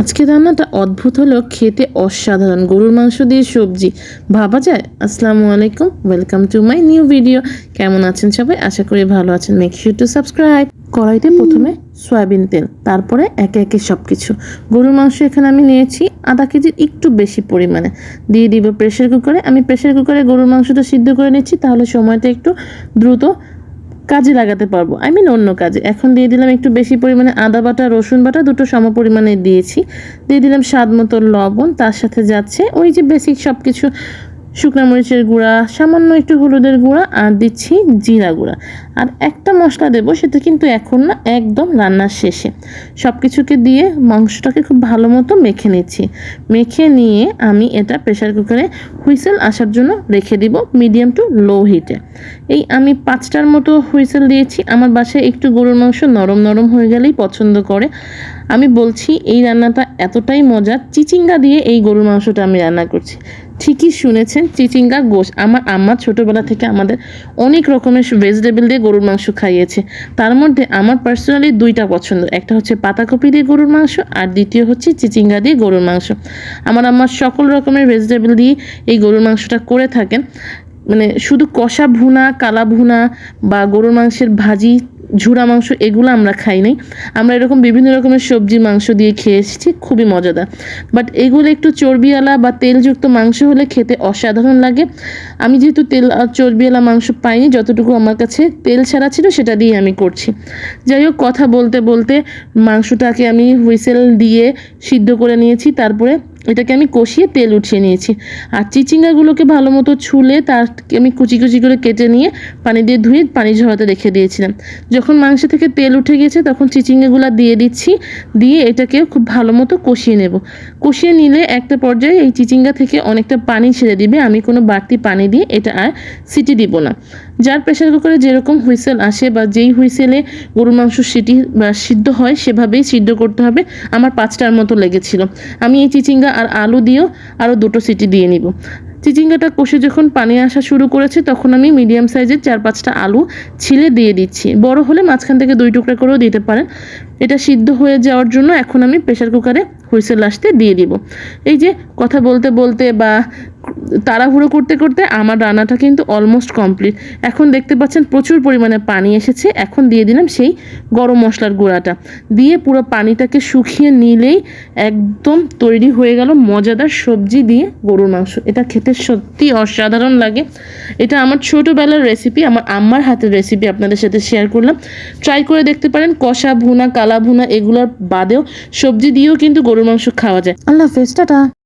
আজকে রান্নাটা অদ্ভুত হলো খেতে অসাধারণ। গরুর মাংস দিয়ে সবজি ভাবা যায়? আসসালামু আলাইকুম welcome to my new video কেমন আছেন সবাই? আশা করি ভালো আছেন। মেক শিওর টু সাবস্ক্রাইব কড়াইতে প্রথমে সয়াবিন তেল তারপরে একে একে সব কিছু গরুর মাংস এখানে আমি নিয়েছি আধা কেজির একটু বেশি পরিমাণে। দিয়ে দিব প্রেশার কুকারে আমি প্রেশার কুকারে গরুর মাংসটা সিদ্ধ করে নিচ্ছি তাহলে সময়টা একটু দ্রুত কাজে লাগাতে পারব। আই মিন অন্য কাজে। এখন দিয়ে দিলাম একটু বেশি পরিমাণে আদা বাটা, রসুন বাটা, দুটো সম পরিমাণে দিয়েছি। দিয়ে দিলাম স্বাদ মতো লবণ, তার সাথে যাচ্ছে ওই যে বেসিক সব কিছু শুকনো মরিচের গুঁড়া, সামান্য একটু হলুদের গুঁড়া আর দিচ্ছি জিরা গুঁড়া। আর একটা মশলা দেবো, সেটা কিন্তু এখন না একদম রান্নার শেষে। সব কিছুকে দিয়ে মাংসটাকে খুব ভালো মতো মেখে নিচ্ছি। মেখে নিয়ে আমি এটা প্রেশার কুকারে হুইসেল আসার জন্য রেখে দিব মিডিয়াম টু লো হিটে এই আমি পাঁচটার মতো হুইসেল দিয়েছি, আমার বাসায় একটু গরুর মাংস নরম নরম হয়ে গেলেই পছন্দ করে। আমি বলছি, এই রান্নাটা এতটাই মজা চিচিঙ্গা দিয়ে এই গরুর মাংসটা আমি রান্না করছি। ঠিকই শুনেছেন চিচিঙ্গা গোশ। আমার আম্মা ছোটোবেলা থেকে আমাদের অনেক রকমের ভেজিটেবল দিয়ে গরুর মাংস খাইয়েছে। তার মধ্যে আমার পার্সোনালি দুইটা পছন্দ। একটা হচ্ছে পাতাকপি দিয়ে গরুর মাংস আর দ্বিতীয় হচ্ছে চিচিঙ্গা দিয়ে গরুর মাংস। আমার আম্মা সকল রকমের ভেজিটেবল দিয়ে এই গরুর মাংসটা করে থাকেন। মানে শুধু কষা ভুনা, কালা ভুনা বা গরুর মাংসের ভাজি ঝুরা মাংস এগুলো আমরা খাই নাই। আমরা এরকম বিভিন্ন রকমের সবজি, মাংস দিয়ে খেয়ে এসেছি, খুবই মজাদার। বাট এগুলো একটু চর্বিওয়ালা বা তেলযুক্ত মাংস হলে খেতে অসাধারণ লাগে। আমি যেহেতু তেল আর চর্বিওয়ালা মাংস পাইনি, যতটুকু আমার কাছে তেল ছাড়া ছিল সেটা দিয়ে আমি করছি। যাই হোক, কথা বলতে বলতে মাংসটাকে আমি হুইসেল দিয়ে সিদ্ধ করে নিয়েছি, তারপরে এটাকে আমি কষিয়ে তেল উঠিয়ে নিয়েছি। আর চিচিঙ্গাগুলোকে ভালো মতো ছুলে তারকে আমি কুচি কুচি করে কেটে নিয়ে পানি দিয়ে ধুয়ে পানি ঝরাতে রেখে দিয়েছিলাম। যখন মাংস থেকে তেল উঠে গেছে, তখন চিচিঙ্গাগুলো দিয়ে দিচ্ছি, দিয়ে এটাকে খুব ভালো মতো কষিয়ে নেব। কষিয়ে নিলে একটা পর্যায়ে এই চিচিঙ্গা থেকে অনেকটা পানি ছেড়ে দিবে, আমি কোনো বাড়তি পানি দিয়ে এটা আর সিটি দিব না। যার প্রেশার কুকারে যেরকম হুইসেল আসে বা যেই হুইসেলে গরুর মাংস সিটি সিদ্ধ হয়, সেভাবেই সিদ্ধ করতে হবে। আমার পাঁচটার মতো লেগেছিল। আমি এই চিচিঙ্গা আর আলু দিয়েও আরও দুটো সিটি দিয়ে নিব। চিচিঙ্গাটা কষে যখন পানি আসা শুরু করেছে, তখন আমি মিডিয়াম সাইজের চার পাঁচটা আলু ছিলে দিয়ে দিচ্ছি। বড় হলে মাঝখান থেকে দুই টুকরা করেও দিতে পারেন। এটা সিদ্ধ হয়ে যাওয়ার জন্য এখন আমি প্রেশার কুকারে হুইসেল আসতে দিয়ে দিব। এই যে কথা বলতে বলতে বা তাড়াহুড়ো করতে করতে আমার রান্নাটা কিন্তু অলমোস্ট কমপ্লিট এখন দেখতে পাচ্ছেন প্রচুর পরিমাণে পানি এসেছে। এখন দিয়ে দিলাম সেই গরম মশলার গুঁড়াটা। দিয়ে পুরো পানিটাকে শুকিয়ে নিলেই একদম তৈরি হয়ে গেল মজাদার সবজি দিয়ে গরুর মাংস। এটা খেতে সত্যি অসাধারণ লাগে। এটা আমার ছোটোবেলার রেসিপি আমার আম্মার হাতের রেসিপি আপনাদের সাথে শেয়ার করলাম। ট্রাই করে দেখতে পারেন, কষা ভুনা, কালা ভুনা, এগুলোর বাদেও সবজি দিয়েও কিন্তু গরুর মাংস খাওয়া যায়। আল্লাহ হাফেজ, টাটা।